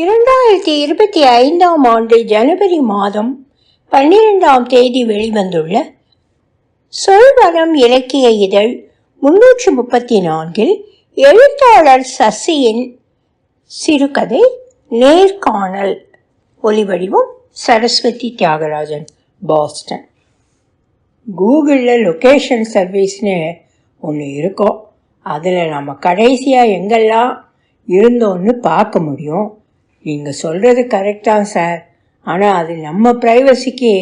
இரண்டாயிரத்தி இருபத்தி ஐந்தாம் ஆண்டு ஜனவரி மாதம் பன்னிரெண்டாம் தேதி வெளிவந்துள்ள சொல்வரம் இலக்கிய இதழ் முன்னூற்று முப்பத்தி நான்கில் எழுத்தாளர் சசியின் சிறுகதை நேர்காணல். ஒலிவடிவம் சரஸ்வதி தியாகராஜன் பாஸ்டன். கூகுளில் லொக்கேஷன் சர்வீஸ்னு ஒன்று இருக்கும் அதில் நம்ம கடைசியாக எங்கெல்லாம் இருந்தோன்னு பார்க்க முடியும். நீங்கள் சொல்கிறது கரெக்டாக சார் ஆனால் அது நம்ம ப்ரைவசிக்கு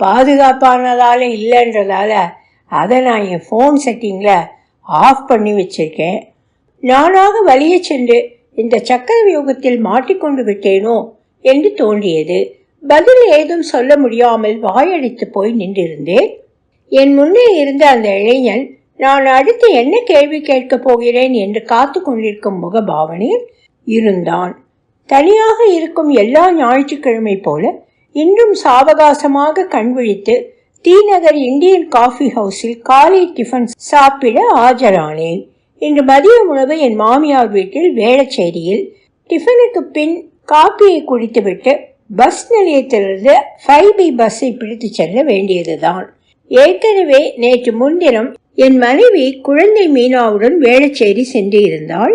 பாதுகாப்பானதால் இல்லைன்றதால அதை நான் என் ஃபோன் செட்டிங்கில் ஆஃப் பண்ணி வச்சிருக்கேன். நானாக வழியே சென்று இந்த சக்கர வியூகத்தில் மாட்டிக்கொண்டு விட்டேனோ என்று தோன்றியது. பதில் ஏதும் சொல்ல முடியாமல் வாயடித்து போய் நின்றிருந்தேன். என் முன்னே இருந்த அந்த இளைஞன் நான் அடுத்து என்ன கேள்வி கேட்கப் போகிறேன்? என்று காத்து கொண்டிருக்கும் முகபாவனையில் இருந்தான். தனியாக இருக்கும் எல்லா ஞாயிற்றுக்கிழமை போல இன்றும் சாவகாசமாக கண்விழித்து தீநகர் இந்தியன் காஃபி ஹவுஸில் காலை டிஃபன் சாப்பிட ஆஜரானேன். இன்று மதிய உணவு என் மாமியார் வீட்டில் வேளச்சேரியில். டிஃபனுக்கு பின் காப்பியை குடித்துவிட்டு பஸ் நிலையத்திலிருந்து ஃபைவ் பி பஸ்ஸை பிடித்து செல்ல வேண்டியதுதான். ஏற்கனவே நேற்று முன்தினம் என் மனைவி குழந்தை மீனாவுடன் வேளச்சேரி சென்று இருந்தால்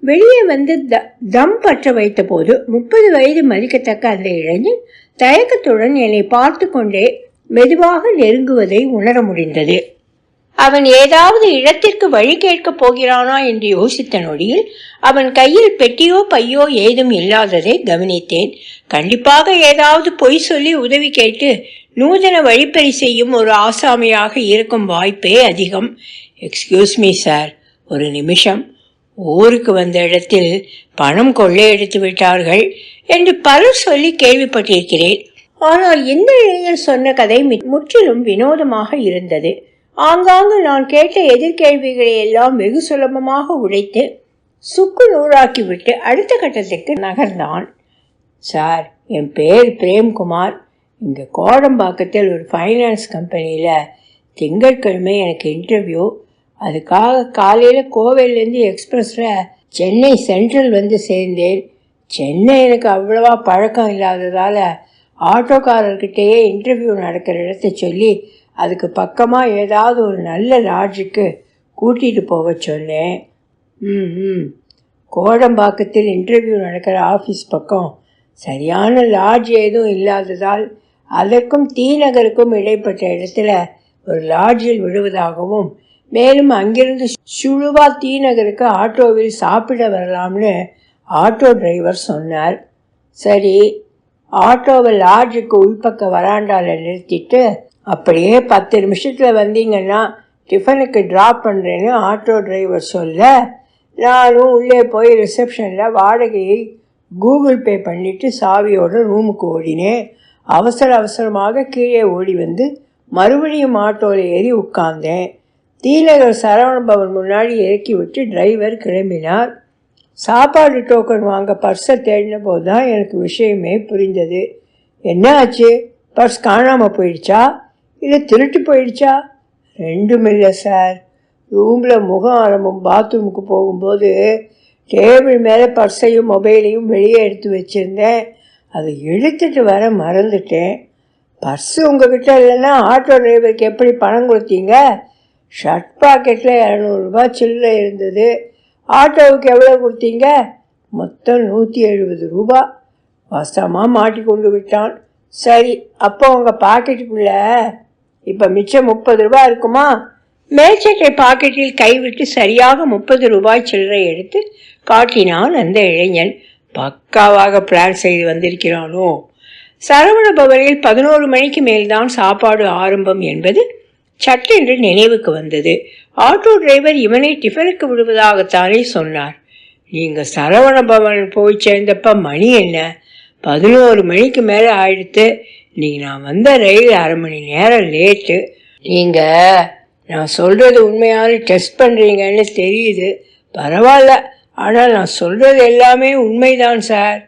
வெளியே வந்து த- தம் பற்ற வைத்த போது முப்பது வயது மதிக்கத்தக்க அந்த இளைஞன் தயக்கத்துடன் என்னை பார்த்து கொண்டே மெதுவாக நெருங்குவதை உணர முடிந்தது. அவன் ஏதாவது இடத்திற்கு வழி கேட்கப் போகிறானா என்று யோசித்த நொடியில் அவன் கையில் பெட்டியோ பையோ ஏதும் இல்லாததை கவனித்தேன். கண்டிப்பாக ஏதாவது பொய் சொல்லி உதவி கேட்டு நூதன வழிப்பறி செய்யும் ஒரு ஆசாமியாக இருக்கும் வாய்ப்பே அதிகம். எக்ஸ்கியூஸ் மீ சார் ஒரு நிமிஷம். ஊருக்கு வந்த இடத்தில் பணம் கொள்ளையடித்து விட்டார்கள் என்று பலர் சொல்லி கேள்விப்பட்டிருக்கிறேன். ஆனால் இந்த இளைஞர் சொன்ன கதை முற்றிலும் வினோதமாக இருந்தது. ஆங்காங்கு நான் கேட்ட எதிர்கேள்விகளை எல்லாம் வெகு சுலபமாக உடைத்து சுக்கு நூறாக்கிவிட்டு அடுத்த கட்டத்துக்கு நகர்ந்தான். சார் என் பேர் பிரேம்குமார். இங்கே கோடம்பாக்கத்தில் ஒரு ஃபைனான்ஸ் கம்பெனியில் திங்கட்கிழமை எனக்கு இன்டர்வியூ. அதுக்காக காலையில் கோவையிலேருந்து எக்ஸ்பிரஸில் சென்னை சென்ட்ரல் வந்து சேர்ந்தேன். சென்னை எனக்கு அவ்வளவா பழக்கம் இல்லாததால் ஆட்டோக்காரர்கிட்டேயே இன்டர்வியூ நடக்கிற இடத்த சொல்லி அதுக்கு பக்கமாக ஏதாவது ஒரு நல்ல லாட்ஜுக்கு கூட்டிகிட்டு போக சொன்னேன். ம் ம். கோடம்பாக்கத்தில் இன்டர்வியூ நடக்கிற ஆஃபீஸ் பக்கம் சரியான லாட்ஜ் எதுவும் இல்லாததால் அதற்கும் தீநகருக்கும் நகருக்கும் இடைப்பட்ட இடத்துல ஒரு லாட்ஜில் விடுவதாகவும் மேலும் அங்கிருந்து சுழுவா டி நகருக்கு ஆட்டோவில் சாப்பிட வரலாம்னு ஆட்டோ டிரைவர் சொன்னார். சரி ஆட்டோவை லாட்ஜுக்கு உள்பக்க வராண்டாவில் நிறுத்திட்டு அப்படியே பத்து நிமிஷத்தில் வந்தீங்கன்னா டிஃபனுக்கு ட்ராப் பண்ணுறேன்னு ஆட்டோ டிரைவர் சொல்ல நானும் உள்ளே போய் ரிசப்ஷனில் வாடகையை கூகுள் பே பண்ணிவிட்டு சாவியோட ரூமுக்கு ஓடினேன். அவசர அவசரமாக கீழே ஓடி வந்து மறுபடியும் ஆட்டோவில் ஏறி உட்கார்ந்தேன். தீநகர் சரவண பவன் முன்னாடி இறக்கி விட்டு டிரைவர் கிளம்பினார். சாப்பாடு டோக்கன் வாங்க பர்ஸை தேடின போது தான் எனக்கு விஷயமே புரிந்தது. என்ன ஆச்சு? பர்ஸ் காணாமல் போயிடுச்சா? இல்லை திருட்டு போயிடுச்சா? ரெண்டும் இல்லை சார் ரூமில் முகம் ஆரம்பம் பாத்ரூமுக்கு போகும்போது டேபிள் மேலே பர்ஸையும் மொபைலையும் வெளியே எடுத்து வச்சுருந்தேன். அதை எடுத்துகிட்டு வர மறந்துட்டேன். பர்ஸு உங்ககிட்ட இல்லைன்னா ஆட்டோ டிரைவருக்கு எப்படி பணம் கொடுத்தீங்க? ஷர்ட் பாக்கெட்டில் இரநூறுபா சில்லறை இருந்தது. ஆட்டோவுக்கு எவ்வளோ கொடுத்தீங்க? மொத்தம் நூற்றி எழுபது ரூபா. வசமாக மாட்டி கொண்டு விட்டான். சரி அப்போ உங்கள் பாக்கெட்டுக்குள்ள இப்போ மிச்சம் முப்பது ரூபா இருக்குமா? மேல்சட்டை பாக்கெட்டில் கைவிட்டு சரியாக முப்பது ரூபாய் சில்லறை எடுத்து காட்டினான் அந்த இளைஞன். பக்காவாக பிளான் செய்து வந்திருக்கிறானோ? சரவண பவனில் பதினோரு மணிக்கு மேல்தான் சாப்பாடு ஆரம்பம் என்பது சட்டென்று நினைவுக்கு வந்தது. ஆட்டோ டிரைவர் இவனை டிஃபனுக்கு விடுவதாகத்தானே சொன்னார். நீங்க சரவண பவன் போய் சேர்ந்தப்ப மணி என்ன? பதினோரு மணிக்கு மேலே ஆயிடுத்து நீங்க நான் வந்த ரயில் அரை மணி நேரம் லேட்டு. நீங்க நான் சொல்றது உண்மையான டெஸ்ட் பண்றீங்கன்னு தெரியுது. பரவாயில்ல ஆனால் நான் சொல்றது எல்லாமே உண்மைதான் சார்.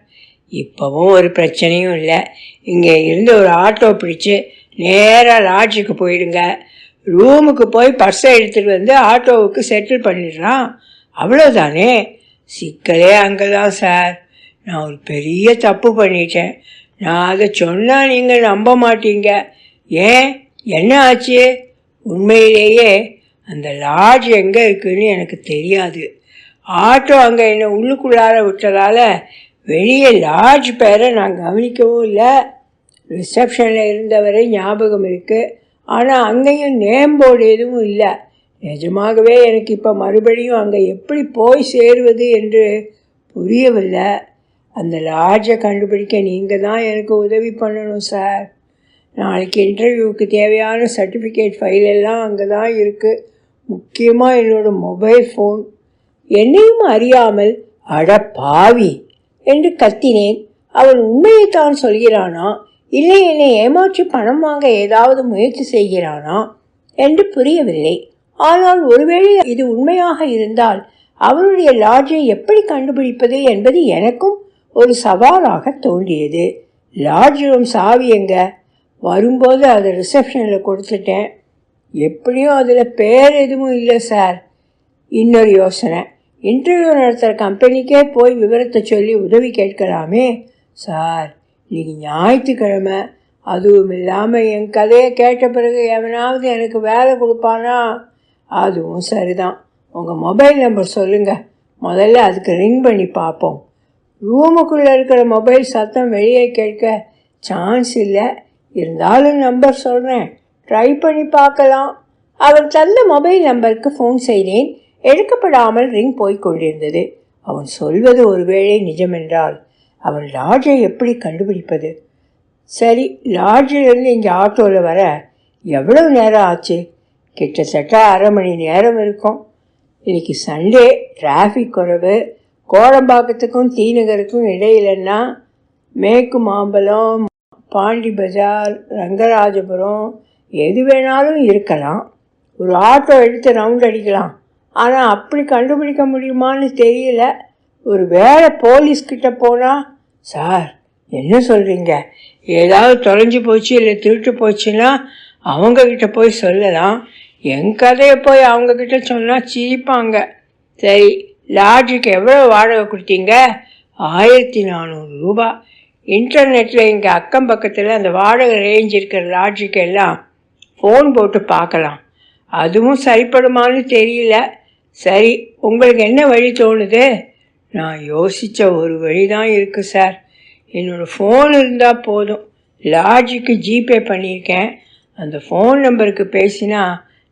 இப்போவும் ஒரு பிரச்சனையும் இல்லை. இங்கே இருந்து ஒரு ஆட்டோ பிடிச்சு நேராக லாட்ஜுக்கு போயிடுங்க. ரூமுக்கு போய் பர்ஸை எடுத்துகிட்டு வந்து ஆட்டோவுக்கு செட்டில் பண்ணிடுறான். அவ்வளோதானே சிக்கலே அங்கே தான் சார் நான் ஒரு பெரிய தப்பு பண்ணிட்டேன். நான் அதை சொன்னால் நீங்கள் நம்ப மாட்டீங்க. ஏன்? என்ன ஆச்சு? உண்மையிலேயே அந்த லாட்ஜ் எங்கே இருக்குன்னு எனக்கு தெரியாது. ஆட்டோ அங்கே என்னை உள்ளுக்குள்ளார விட்டதால் வெளியே லாட்ஜ் பேரை நான் கவனிக்கவும் இல்லை. ரிசப்ஷனில் இருந்தவரை ஞாபகம் இருக்குது ஆனால் அங்கேயும் நேம் போர்டு எதுவும் இல்லை. நிஜமாகவே எனக்கு இப்போ மறுபடியும் அங்கே எப்படி போய் சேருவது என்று புரியவில்லை. அந்த லாட்ஜை கண்டுபிடிக்க நீங்கள் தான் எனக்கு உதவி பண்ணணும் சார் நாளைக்கு இன்டர்வியூவுக்கு தேவையான சர்டிஃபிகேட் ஃபைல் எல்லாம் அங்கே தான் இருக்குது முக்கியமாக என்னோடய மொபைல் ஃபோன் என்னையும் அறியாமல் அட பாவி என்று கத்தினேன். அவன் உண்மையைத்தான் சொல்கிறானா? இல்லை என்னை ஏமாற்றி பணம் வாங்க ஏதாவது முயற்சி செய்கிறானா? என்று புரியவில்லை. ஆனால் ஒருவேளை இது உண்மையாக இருந்தால் அவனுடைய லாட்ஜை எப்படி கண்டுபிடிப்பது என்பது எனக்கும் ஒரு சவாலாக தோன்றியது. லாட்ஜ் ரூம் சாவி எங்க? வரும்போது அதை ரிசப்ஷனில் கொடுத்துட்டேன். எப்படியும் அதில் பேர் எதுவும் இல்லை சார். இன்னொரு யோசனை. இன்டர்வியூ நடத்துகிற கம்பெனிக்கே போய் விவரத்தை சொல்லி உதவி கேட்கலாமே சார். இன்னைக்கு ஞாயிற்றுக்கிழமை அதுவும் இல்லாமல் என் கதையை கேட்ட பிறகு எவனாவது எனக்கு வேலை கொடுப்பானா? அதுவும் சரிதான். உங்கள் மொபைல் நம்பர் சொல்லுங்கள் முதல்ல அதுக்கு ரிங் பண்ணி பார்ப்போம். ரூமுக்குள்ளே இருக்கிற மொபைல் சத்தம் வெளியே கேட்க சான்ஸ் இல்லை. இருந்தாலும் நம்பர் சொல்கிறேன் ட்ரை பண்ணி பார்க்கலாம். அவன் தந்த மொபைல் நம்பருக்கு ஃபோன் செய்தேன். எடுக்கப்படாமல் ரிங் போய்க் கொண்டிருந்தது. அவன் சொல்வது ஒருவேளை நிஜமென்றால் அவன் லாட்ஜை எப்படி கண்டுபிடிப்பது? சரி லாட்ஜிலிருந்து இங்கே ஆட்டோவில் வர எவ்வளவு நேரம் ஆச்சு? கிட்டத்தட்ட அரை மணி நேரம் இருக்கும். இன்னைக்கு சண்டே டிராஃபிக் குறைவு. கோடம்பாக்கத்துக்கும் தீநகருக்கும் இடையிலன்னா மேற்கு மாம்பலம் பாண்டி பஜார் ரங்கராஜபுரம் எது வேணாலும் இருக்கலாம். ஒரு ஆட்டோ எடுத்து ரவுண்ட் அடிக்கலாம். ஆனால் அப்படி கண்டுபிடிக்க முடியுமான்னு தெரியல. ஒரு வேளை போலீஸ்கிட்ட போனால் சார் என்ன சொல்கிறீங்க ஏதாவது தொலைஞ்சு போச்சு இல்லை திருட்டு போச்சுன்னா அவங்கக்கிட்ட போய் சொல்லலாம். என் கதையை போய் அவங்கக்கிட்ட சொன்னால் சிரிப்பாங்க. சரி லாட்ஜுக்கு எவ்வளோ வாடகை கொடுத்தீங்க? ஆயிரத்தி நானூறு ரூபா. இன்டர்நெட்டில் இங்கே அக்கம் பக்கத்தில் அந்த வாடகை ரேஞ்ச் இருக்கிற லாட்ஜுக்கு எல்லாம் ஃபோன் போட்டு பார்க்கலாம். அதுவும் சரிப்படுமான்னு தெரியல. சரி உங்களுக்கு என்ன வழி தோணுது? நான் யோசித்த ஒரு வழி தான் இருக்குது சார். என்னோடய ஃபோன் இருந்தால் போதும். லாட்ஜுக்கு ஜிபே பண்ணியிருக்கேன். அந்த ஃபோன் நம்பருக்கு பேசினா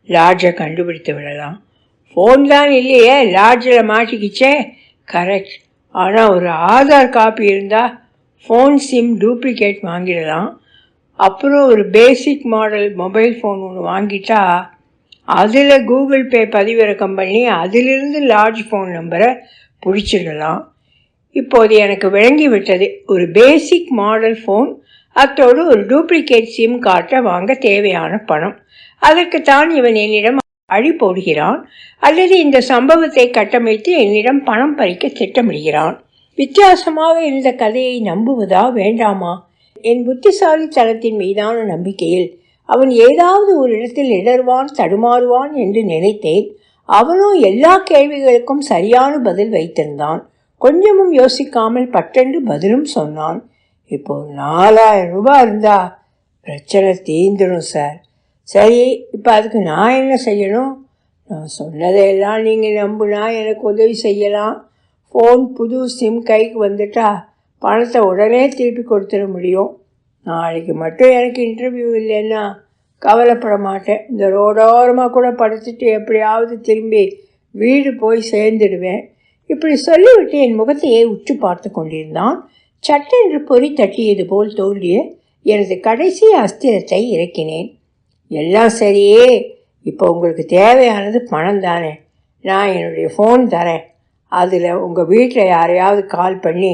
லாட்ஜை கண்டுபிடித்து விடலாம். ஃபோன் தான் இல்லையே லாட்ஜில் மாட்டிக்கிச்சே. கரெக்ட் ஆனால் ஒரு ஆதார் காப்பி இருந்தால் ஃபோன் சிம் டூப்ளிகேட் வாங்கிடலாம். அப்புறம் ஒரு பேசிக் மாடல் மொபைல் ஃபோன் ஒன்று வாங்கிட்டா அதில் கூகுள் பே பதிவிறக்கம் பண்ணி அதிலிருந்து லார்ஜ் ஃபோன் நம்பரை பிடிச்சிடலாம் இப்போது எனக்கு விளங்கிவிட்டது. ஒரு பேசிக் மாடல் ஃபோன் அத்தோடு ஒரு டூப்ளிகேட் சிம் கார்டை வாங்க தேவையான பணம். அதற்குத்தான் இவன் என்னிடம் அழி போடுகிறான். அல்லது இந்த சம்பவத்தை கட்டமைத்து என்னிடம் பணம் பறிக்க திட்டமிடுகிறான். வித்தியாசமாக இருந்த கதையை நம்புவதா வேண்டாமா? என் புத்திசாலித்தனத்தின் மீதான நம்பிக்கையில் அவன் ஏதாவது ஒரு இடத்தில் இடர்வான் தடுமாறுவான் என்று நினைத்தேன். அவனும் எல்லா கேள்விகளுக்கும் சரியான பதில் வைத்திருந்தான். கொஞ்சமும் யோசிக்காமல் பட்டென்று பதிலும் சொன்னான். இப்போ நாலாயிரம் ரூபாய் இருந்தா பிரச்சனை தீந்துடும் சார். சரி இப்போ அதுக்கு நான் என்ன செய்யணும்? நான் சொன்னதையெல்லாம் நீங்கள் நம்புனா எனக்கு உதவி செய்யலாம். ஃபோன் புது சிம் கைக்கு வந்துட்டா பணத்தை உடனே திருப்பி கொடுத்துட முடியும். நாளைக்கு மட்டும் எனக்கு இன்டர்வியூ இல்லைன்னா கவலைப்பட மாட்டேன் இந்த ரோடோரமாக கூட படுத்துட்டு எப்படியாவது திரும்பி வீடு போய் சேர்ந்துடுவேன். இப்படி சொல்லிவிட்டு என் முகத்தையே உற்று பார்த்து கொண்டிருந்தான். சட்டென்று பொறி தட்டியது போல் தோன்றிய எனது கடைசி அஸ்திரத்தை இறக்கினேன். எல்லாம் சரியே. இப்போ உங்களுக்கு தேவையானது பணம் தானே. நான் என்னுடைய ஃபோன் தரேன். அதில் உங்கள் வீட்டில் யாரையாவது கால் பண்ணி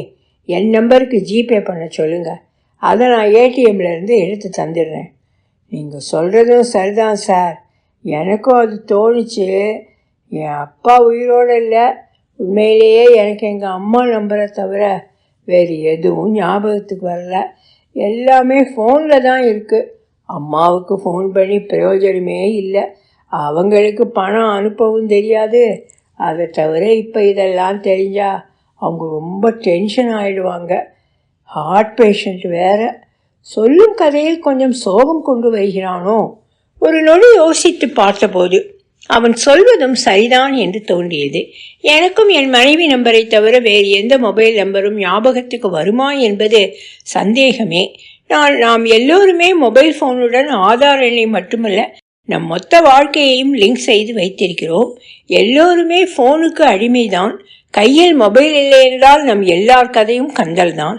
என் நம்பருக்கு ஜிபே பண்ண சொல்லுங்கள் அதை நான் ஏடிஎம்லேருந்து எடுத்து தந்துடுறேன். நீங்கள் சொல்கிறதும் சரிதான் சார். எனக்கும் அது தோணுச்சு. என் அப்பா உயிரோடு இல்லை. உண்மையிலேயே எனக்கு எங்கள் அம்மா நம்பரை தவிர வேறு எதுவும் ஞாபகத்துக்கு வரல. எல்லாமே ஃபோனில் தான் இருக்குது அம்மாவுக்கு ஃபோன் பண்ணி பிரயோஜனமே இல்லை. அவங்களுக்கு பணம் அனுப்பவும் தெரியாது. அதை தவிர இப்போ இதெல்லாம் தெரிஞ்சால் அவங்க ரொம்ப டென்ஷன் ஆகிடுவாங்க ஹார்ட் பேஷண்ட் வேறு. சொல்லும் கதையில் கொஞ்சம் சோகம் கொண்டு வருகிறானோ? ஒரு நொடி யோசித்து பார்த்தபோது அவன் சொல்வதும் சரிதான் என்று தோன்றியது. எனக்கும் என் மனைவி நம்பரை தவிர வேறு எந்த மொபைல் நம்பரும் ஞாபகத்துக்கு வருமா என்பது சந்தேகமே. நான் நாம் எல்லோருமே மொபைல் ஃபோனுடன் ஆதார் எண்ணை மட்டுமல்ல நம் மொத்த வாழ்க்கையையும் லிங்க் செய்து வைத்திருக்கிறோம். எல்லோருமே ஃபோனுக்கு அடிமைதான். கையில் மொபைல் இல்லை என்றால் நம் எல்லார் கதையும் கந்தல்தான்.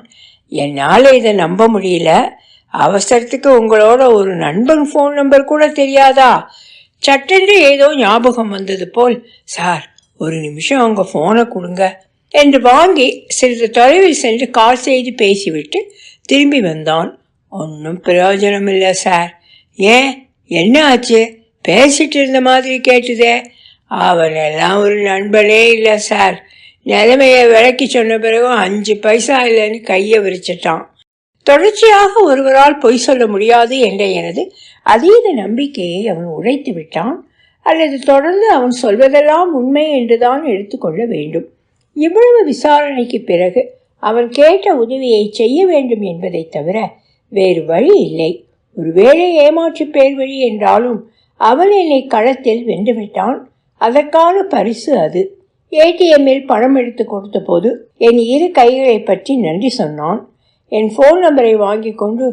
என்னால் இதை நம்ப முடியல. அவசரத்துக்கு உங்களோட ஒரு நண்பன் ஃபோன் நம்பர் கூட தெரியாதா? சட்டென்று ஏதோ ஞாபகம் வந்தது போல் சார் ஒரு நிமிஷம் அவங்க ஃபோனை கொடுங்க என்று வாங்கி சிறிது தொலைவில் சென்று கால் செய்து பேசிவிட்டு திரும்பி வந்தான். ஒன்றும் பிரயோஜனம் இல்லை சார். ஏன்? என்ன ஆச்சு? பேசிட்டு இருந்த மாதிரி கேட்டுதே. அவனெல்லாம் ஒரு நண்பனே இல்லை சார். நிலைமையை விளக்கி சொன்ன பிறகும் அஞ்சு பைசா இல்லைன்னு கையை விரிச்சிட்டான். தொடர்ச்சியாக ஒருவரால் பொய் சொல்ல முடியாது என்ற எனது அதீத நம்பிக்கையை அவன் உடைத்து விட்டான். அல்லது தொடர்ந்து அவன் சொல்வதெல்லாம் உண்மை என்றுதான் எடுத்துக்கொள்ள வேண்டும். இவ்வளவு விசாரணைக்கு பிறகு அவன் கேட்ட உதவியை செய்ய வேண்டும் என்பதை தவிர வேறு வழி இல்லை. ஒருவேளை ஏமாற்று பேர் வழி என்றாலும் அவன் என்னை களத்தில் வென்றுவிட்டான் அதற்கான பரிசு அது. ஏடிஎம்மில் பணம் எடுத்து கொடுத்த போது என் இரு கைகளை பற்றி நன்றி சொன்னான். என் ஃபோன் நம்பரை வாங்கி கொண்டு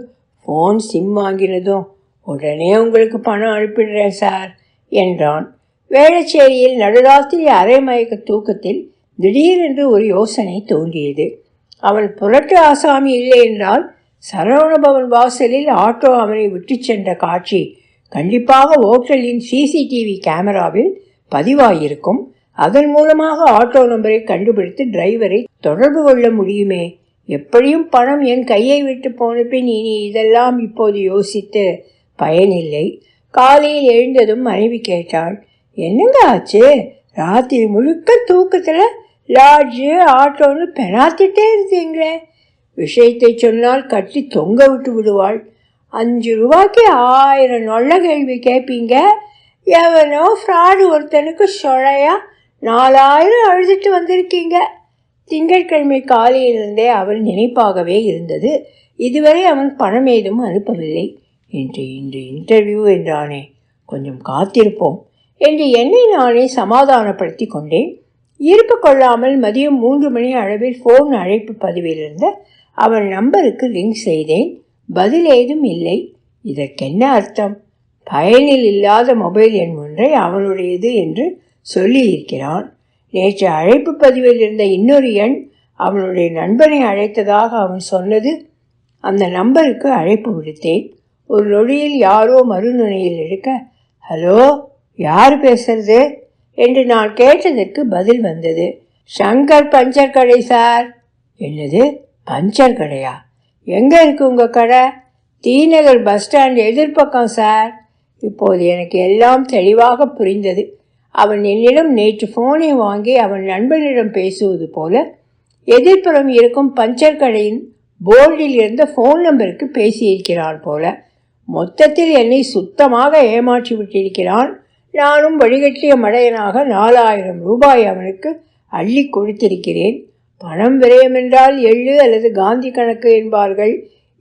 ஃபோன் சிம் வாங்கினதும் உடனே உங்களுக்கு பணம் அனுப்பிடுறேன் சார் என்றான். வேளச்சேரியில் நடுராத்திரி அரை மயக்க தூக்கத்தில் திடீரென்று ஒரு யோசனை தோன்றியது. அவன் புரட்டு ஆசாமி இல்லை என்றால் சரவணபவன் வாசலில் ஆட்டோ அவனை விட்டுச் சென்ற காட்சி கண்டிப்பாக ஓட்டலின் சிசிடிவி கேமராவில் பதிவாயிருக்கும். அதன் மூலமாக ஆட்டோ நம்பரை கண்டுபிடித்து டிரைவரை தொடர்பு கொள்ள முடியுமே? எப்படியும் பணம் என் கையை விட்டு போன பின் இனி இதெல்லாம் இப்போது யோசித்து பயனில்லை. காலையில் எழுந்ததும் மனைவி கேட்டாள் என்னங்க ஆச்சு? ராத்திரி முழுக்க தூக்கத்தில் லாட்ஜு ஆட்டோன்னு பெணாத்திட்டே இருந்தீங்களே விஷயத்தை சொன்னால் கட்டி தொங்க விட்டு விடுவாள். அஞ்சு ரூபாய்க்கு ஆயிரம் நல்ல கேள்வி கேட்பீங்க எவனோ ஃப்ராடு ஒருத்தனுக்கு சொழையாக நாலாயிரம் அழுதுட்டு வந்திருக்கீங்க. திங்கட்கிழமை காலையிலிருந்தே அவள் நினைப்பாகவே இருந்தது. இதுவரை அவன் பணம் ஏதும் அனுப்பவில்லை. இன்று இன்று இன்டர்வியூ என்றானே கொஞ்சம் காத்திருப்போம் என்று என்னை நானே சமாதானப்படுத்தி கொண்டேன். இருப்பு கொள்ளாமல் மதியம் மூன்று மணி அளவில் ஃபோன் அழைப்பு பதிவிலிருந்த அவன் நம்பருக்கு லிங்க் செய்தேன். பதில் ஏதும் இல்லை. இதற்கென்ன அர்த்தம்? பயனில் இல்லாத மொபைல் எண் ஒன்றை அவனுடையது என்று சொல்லியிருக்கிறான். நேற்று அழைப்பு பதிவில் இருந்த இன்னொரு எண் அவனுடைய நண்பனை அழைத்ததாக அவன் சொன்னது அந்த நம்பருக்கு அழைப்பு விடுத்தேன். ஒரு நொடியில் யாரோ மறுநுனையில் இருக்க ஹலோ யார் பேசுறது? என்று நான் கேட்டதற்கு பதில் வந்தது சங்கர் பஞ்சர் கடை சார். என்னது? பஞ்சர் கடையா? எங்கே இருக்கு உங்கள் கடை? தீநகர் பஸ் ஸ்டாண்ட் எதிர்ப்பக்கம் சார். இப்போது எனக்கு எல்லாம் தெளிவாக புரிந்தது. அவன் என்னிடம் நேற்று ஃபோனை வாங்கி அவன் நண்பனிடம் பேசுவது போல எதிர்ப்புறம் இருக்கும் பஞ்சர் கடையின் போர்டில் இருந்த ஃபோன் நம்பருக்கு பேசியிருக்கிறான் போல மொத்தத்தில் என்னை சுத்தமாக ஏமாற்றி விட்டிருக்கிறான். நானும் வழிகட்டிய மடையனாக நாலாயிரம் ரூபாய் அவனுக்கு அள்ளி கொடுத்திருக்கிறேன். பணம் விரயமென்றால் எள்ளு அல்லது காந்தி கணக்கு என்பார்கள்.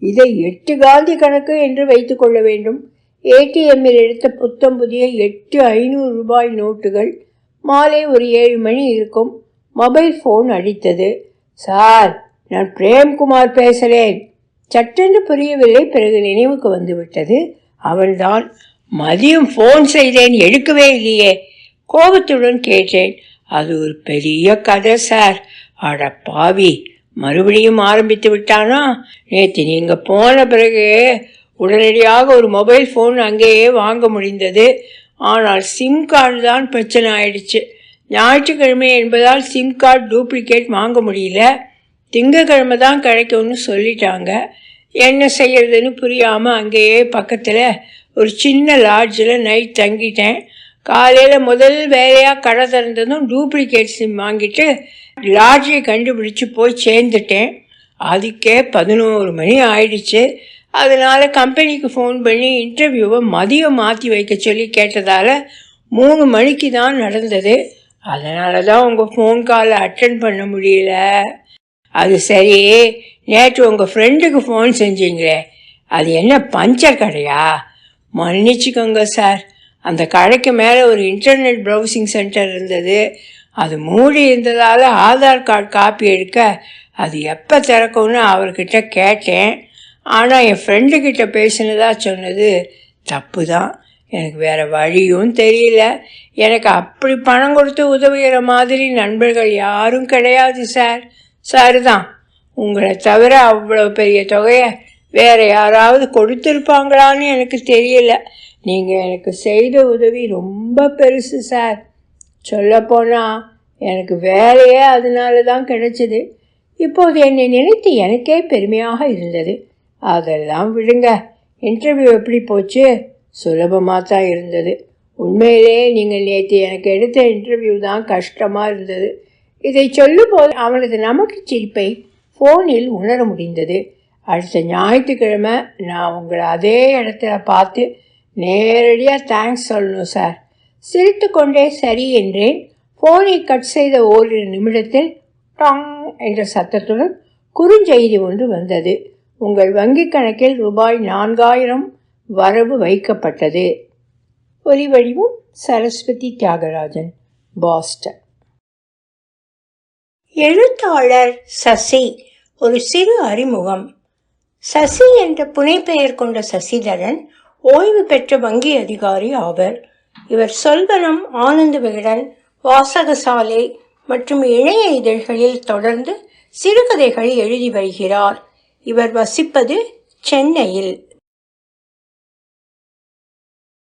இதை எட்டு காந்தி கணக்கு என்று வைத்துக்கொள்ள வேண்டும். ஏடிஎம்மில் எடுத்த புத்தம் புதிய எட்டு ஐநூறு ரூபாய் நோட்டுகள். மாலை ஒரு ஏழு மணி இருக்கும். மொபைல் ஃபோன் அடித்தது. சார் நான் பிரேம்குமார் பேசுகிறேன் சட்டென்று புரியவில்லை. பிறகு நினைவுக்கு வந்துவிட்டது. அவன்தான். மதியம் ஃபோன் செய்தேன். எடுக்கவே இல்லையே. கோபத்துடன் கேட்டேன். அது ஒரு பெரிய கதை சார். அட பாவி. மறுபடியும் ஆரம்பித்து விட்டானா? நேற்று நீங்கள் போன பிறகு உடனடியாக ஒரு மொபைல் ஃபோன் அங்கேயே வாங்க முடிந்தது. ஆனால் சிம் கார்டு தான் பிரச்சனை ஆயிடுச்சு. ஞாயிற்றுக்கிழமை என்பதால் சிம் கார்டு டூப்ளிகேட் வாங்க முடியல. திங்கக்கிழமை தான் கிடைக்கும்னு சொல்லிட்டாங்க. என்ன செய்யறதுன்னு புரியாமல் அங்கேயே பக்கத்தில் ஒரு சின்ன லாட்ஜில் நைட் தங்கிட்டேன். காலையில் முதல் வேலையாக கடை திறந்ததும் டூப்ளிகேட் சிம் வாங்கிட்டு லாட்ஜை கண்டுபிடிச்சி போய் சேர்ந்துட்டேன். அதுக்கே பதினோரு மணி ஆயிடுச்சு. அதனால் கம்பெனிக்கு ஃபோன் பண்ணி இன்டர்வியூவை மதியம் மாற்றி வைக்க சொல்லி கேட்டதால் மூணு மணிக்கு தான் நடந்தது. அதனால தான் உங்கள் ஃபோன் காலை அட்டன் பண்ண முடியல. அது சரி நேற்று உங்கள் ஃப்ரெண்டுக்கு ஃபோன் செஞ்சீங்களே அது என்ன பஞ்சர் கடையா? மன்னிச்சுக்கோங்க சார் அந்த கடைக்கு மேலே ஒரு இன்டர்நெட் ப்ரௌசிங் சென்டர் இருந்தது. அது மூடி இருந்ததால் ஆதார் கார்டு காப்பி எடுக்க அது எப்போ திறக்கும்னு அவர்கிட்ட கேட்டேன். ஆனால் என் ஃப்ரெண்டுக்கிட்ட பேசினதா சொன்னது தப்பு தான் எனக்கு வேறு வழியும் தெரியல. எனக்கு அப்படி பணம் கொடுத்து உதவுகிற மாதிரி நண்பர்கள் யாரும் கிடையாது சார் சார் தான் உங்களை தவிர அவ்வளோ பெரிய தொகையை வேற யாராவது கொடுத்துருப்பாங்களான்னு எனக்கு தெரியல. நீங்கள் எனக்கு செய்த உதவி ரொம்ப பெருசு சார் சொல்லப்போனால் எனக்கு வேலையே அதனால தான் கிடைச்சது. இப்போது என்னை நினைத்து எனக்கே பெருமையாக இருந்தது. அதெல்லாம் விடுங்க இன்டர்வியூ எப்படி போச்சு? சுலபமாக தான் இருந்தது. உண்மையிலேயே நீங்கள் நேற்று எனக்கு எடுத்த இன்டர்வியூ தான் கஷ்டமாக இருந்தது. இதை சொல்லும்போது அவனது நமக்கு சிரிப்பை ஃபோனில் உணர முடிந்தது. அடுத்த ஞாயிற்றுக்கிழமை நான் உங்களை அதே இடத்துல பார்த்து நேரடியாக தேங்க்ஸ் சொல்லணும் சார் சிரித்துக்கொண்டே சரி என்றேன். ஃபோனை கட் செய்த ஓரிரு நிமிடத்தில் டாங் என்ற சத்தத்துடன் குறுஞ்செய்தி ஒன்று வந்தது. உங்கள் வங்கிக் கணக்கில் ரூபாய் நான்காயிரம் வரவு வைக்கப்பட்டது. ஒலிவடிவும் சரஸ்வதி தியாகராஜன் பாஸ்டன். எழுத்தாளர் சசி ஒரு சிறு அறிமுகம். சசி என்ற புனைப்பெயர் கொண்ட சசிதரன் ஓய்வு பெற்ற வங்கி அதிகாரி ஆவர். இவர் சொல்வனம் ஆனந்த விகடன் வாசகசாலை மற்றும் இணைய இதழ்களில் தொடர்ந்து சிறுகதைகள் எழுதி வருகிறார். இவர் வசிப்பது சென்னையில்.